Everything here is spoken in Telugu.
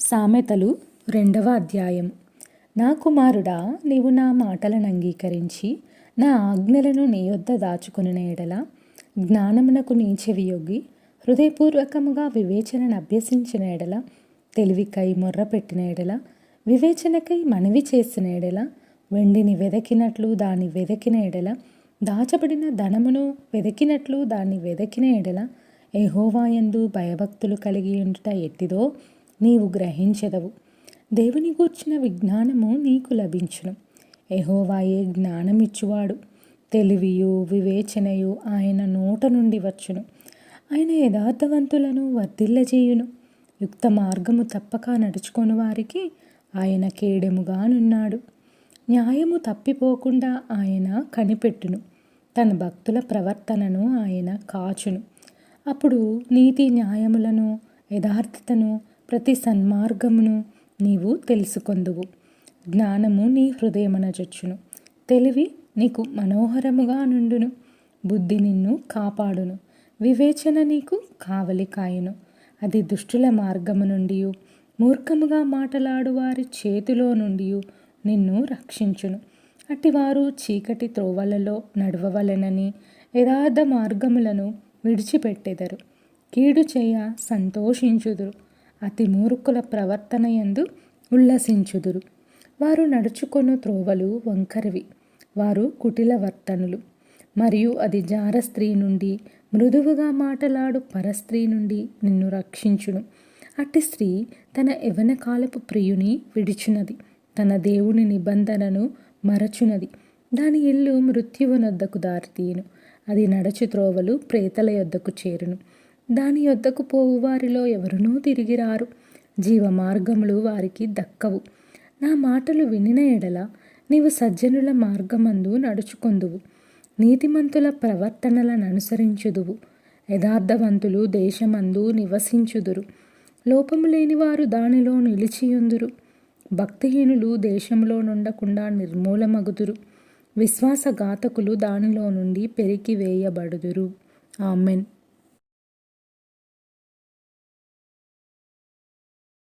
సామెతలు రెండవ అధ్యాయం. నా కుమారుడా నీవు నా మాటలను అంగీకరించి నా ఆజ్ఞలను నీ యొద్ద దాచుకుని ఎడల జ్ఞానమునకు నీ చెవియొగ్గి హృదయపూర్వకముగా వివేచనను అభ్యసించిన ఎడల తెలివికై మొర్ర పెట్టిన ఎడల వివేచనకై మనవి చేసిన ఎడల వెండిని వెదకినట్లు దాన్ని వెదకిన ఎడల దాచబడిన ధనమును వెదకినట్లు దాన్ని వెదకిన ఎడల ఎహోవాయందు భయభక్తులు కలిగి ఉండుట ఎట్టిదో నీవు గ్రహించదవు. దేవుని గూర్చిన విజ్ఞానము నీకు లభించును. ఎహోవాయే జ్ఞానమిచ్చువాడు? తెలివియు వివేచనయు ఆయన నోట నుండి వచ్చును. ఆయన యథార్థవంతులను వర్ధిల్లజేయును. యుక్త మార్గము తప్పక నడుచుకొని వారికి ఆయన కేడెముగానున్నాడు న్యాయము తప్పిపోకుండా ఆయన కనిపెట్టును. తన భక్తుల ప్రవర్తనను ఆయన కాచును. అప్పుడు నీతి న్యాయములను యథార్థతను ప్రతి సన్మార్గమును నీవు తెలుసుకొందువు. జ్ఞానము నీ హృదయమనచొచ్చును తెలివి నీకు మనోహరముగా నుండును. బుద్ధి నిన్ను కాపాడును. వివేచన నీకు కావలి కాయును. అది దుష్టుల మార్గము నుండి మూర్ఖముగా మాటలాడు వారి చేతిలో నుండి నిన్ను రక్షించును. అటివారు చీకటి త్రోవలలో నడవవలెనని యథార్థ మార్గములను విడిచిపెట్టెదరు. కీడు చేయ సంతోషించుదురు. అతి మూర్ఖుల ప్రవర్తన యందు ఉల్లసించుదురు. వారు నడుచుకొను త్రోవలు వంకరవి. వారు కుటిల వర్తనులు. మరియు అది జార స్త్రీ నుండి మృదువుగా మాటలాడు పరస్త్రీ నుండి నిన్ను రక్షించును. అట్టి స్త్రీ తన యవన కాలపు ప్రియుని విడిచినది. తన దేవుని నిబంధనను మరచునది. దాని ఇల్లు మృత్యువునొద్దకు దారితీయును. అది నడచు త్రోవలు ప్రేతల యొద్దకు చేరును. దాని యొద్దకు పోవు వారిలో ఎవరునూ తిరిగిరారు జీవ మార్గములు వారికి దక్కవు. నా మాటలు వినిన ఎడల నీవు సజ్జనుల మార్గమందు నడుచుకొందువు. నీతిమంతుల ప్రవర్తనలను అనుసరించుదువు యథార్థవంతులు దేశమందు నివసించుదురు. లోపము లేని వారు దానిలో నిలిచియుందురు. భక్తిహీనులు దేశంలో నుండకుండా నిర్మూలమగుదురు. విశ్వాసఘాతకులు దానిలో నుండి పెరికి వేయబడుదురు. ఆమెన్.